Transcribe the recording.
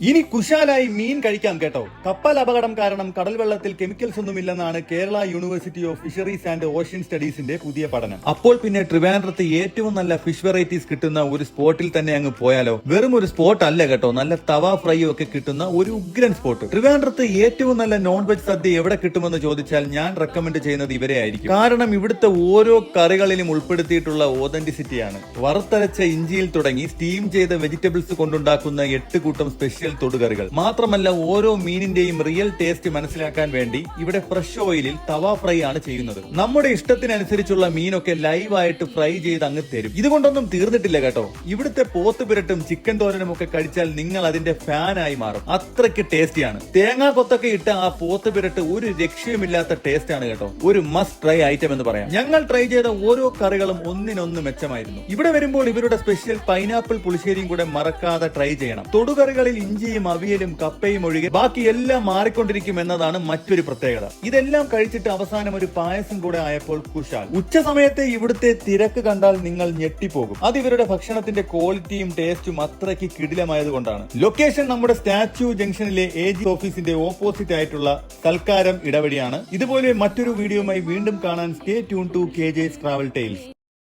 ഇനി കുശാലായി മീൻ കഴിക്കാം കേട്ടോ. കപ്പൽ അപകടം കാരണം കടൽ വെള്ളത്തിൽ chemicals ഒന്നുമില്ലെന്നാണ് Kerala university of fisheries and ocean സ്റ്റഡീസിന്റെ പുതിയ പഠനം. അപ്പോൾ പിന്നെ ട്രിവാൻഡ്രത്ത് ഏറ്റവും നല്ല ഫിഷ് വെറൈറ്റീസ് കിട്ടുന്ന ഒരു സ്പോട്ടിൽ തന്നെ അങ്ങ് പോയാലോ. വെറും ഒരു സ്പോട്ട് അല്ല കേട്ടോ. നല്ല തവ ഫ്രൈയും ഒക്കെ കിട്ടുന്ന ഒരു ഉഗ്രൻ സ്പോട്ട് ട്രിവാൻഡ്രത്ത് ഏറ്റവും നല്ല നോൺ വെജ് സദ്യ എവിടെ കിട്ടുമെന്ന് ചോദിച്ചാൽ ഞാൻ റെക്കമെൻഡ് ചെയ്യുന്നത് ഇവരെ ആയിരിക്കും. കാരണം ഇവിടുത്തെ ഓരോ കറികളിലും ഉൾപ്പെടുത്തിയിട്ടുള്ള ഓതന്റിസിറ്റിയാണ് വറുത്തരച്ച ഇഞ്ചിയിൽ തുടങ്ങി സ്റ്റീം ചെയ്ത വെജിറ്റബിൾസ് കൊണ്ടുണ്ടാക്കുന്ന എട്ട് കൂട്ടം സ്പെഷ്യൽ തൊടുകറികൾ. മാത്രമല്ല ഓരോ മീനിന്റെയും റിയൽ ടേസ്റ്റ് മനസ്സിലാക്കാൻ വേണ്ടി ഇവിടെ ഫ്രഷ് ഓയിലിൽ തവ ഫ്രൈ ആണ് ചെയ്യുന്നത്. നമ്മുടെ ഇഷ്ടത്തിനനുസരിച്ചുള്ള മീനൊക്കെ ലൈവായിട്ട് ഫ്രൈ ചെയ്ത് അങ്ങ് തരും. ഇതുകൊണ്ടൊന്നും തീർന്നിട്ടില്ല കേട്ടോ. ഇവിടുത്തെ പോത്ത് പിരട്ടും ചിക്കൻ തോരനും ഒക്കെ കഴിച്ചാൽ നിങ്ങൾ അതിന്റെ ഫാനായി മാറും. അത്രയ്ക്ക് ടേസ്റ്റിയാണ് തേങ്ങാ കൊത്തൊക്കെ ഇട്ട ആ പോത്ത് പിരട്ട് ഒരു രക്ഷയുമില്ലാത്ത ടേസ്റ്റ് ആണ് കേട്ടോ. ഒരു മസ്റ്റ് ട്രൈ ഐറ്റം എന്ന് പറയാം. ഞങ്ങൾ ട്രൈ ചെയ്ത ഓരോ കറികളും ഒന്നിനൊന്ന് മെച്ചമായിരുന്നു. ഇവിടെ വരുമ്പോൾ ഇവരുടെ സ്പെഷ്യൽ പൈനാപ്പിൾ പുളിശ്ശേരിയും കൂടെ മറക്കാതെ ട്രൈ ചെയ്യണം. തൊടുകറികളിൽ ഇഞ്ചിയും അവിയലും കപ്പയും ഒഴികെ ബാക്കി എല്ലാം മാറിക്കൊണ്ടിരിക്കും എന്നതാണ് മറ്റൊരു പ്രത്യേകത. ഇതെല്ലാം കഴിച്ചിട്ട് അവസാനം ഒരു പായസം കൂടെ ആയപ്പോൾ കുശാൽ. ഉച്ച സമയത്തെ ഇവിടുത്തെ തിരക്ക് കണ്ടാൽ നിങ്ങൾ ഞെട്ടിപ്പോകും. അത് ഇവരുടെ ഭക്ഷണത്തിന്റെ ക്വാളിറ്റിയും ടേസ്റ്റും അത്രയ്ക്ക് കിടിലമായതുകൊണ്ടാണ് ലൊക്കേഷൻ നമ്മുടെ സ്റ്റാച്യു ജംഗ്ഷനിലെ എ ജി ഓഫീസിന്റെ ഓപ്പോസിറ്റ് ആയിട്ടുള്ള സൽക്കാരം ഇടവഴിയാണ്. ഇതുപോലെ മറ്റൊരു വീഡിയോയുമായി വീണ്ടും കാണാൻ stay tuned to K J travel tales